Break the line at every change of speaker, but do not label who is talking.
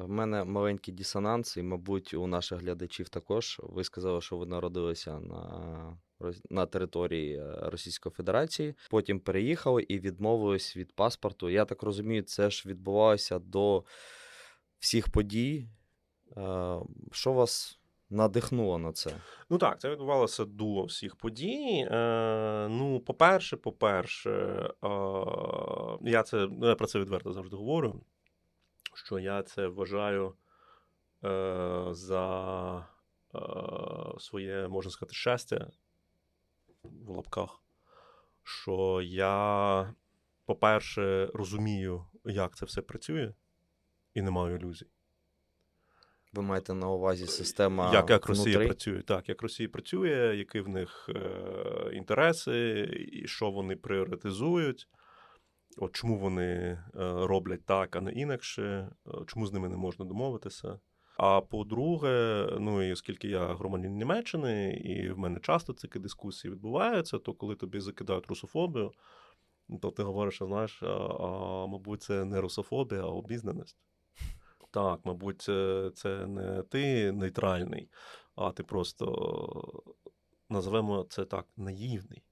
в мене маленький дисонанс, і, мабуть, у наших глядачів також. Ви сказали, що ви народилися на, на території е, Російської Федерації, потім переїхали і відмовились від паспорту. Я так розумію, це ж відбувалося до всіх подій. Е, Що вас надихнуло на це?
Ну так, це відбувалося до всіх подій. Е, ну, по-перше, по-перше, е, я це я про це відверто завжди говорю. Що я це вважаю е, за е, своє, можна сказати, щастя в лапках. Що я, по-перше, розумію, як це все працює, і не маю ілюзій.
Ви маєте на увазі система
Як, як Росія
внутрі?
працює, так, як Росія працює, які в них е, інтереси, і що вони пріоритизують, от чому вони е, роблять так, а не інакше, е, чому з ними не можна домовитися. А по-друге, ну і оскільки я громадянин Німеччини, і в мене часто такі дискусії відбуваються, то коли тобі закидають русофобію, то ти говориш, що знаєш, а, а, мабуть, це не русофобія, а обізнаність. Так, мабуть, це, не ти нейтральний, а ти просто називемо це так наївний.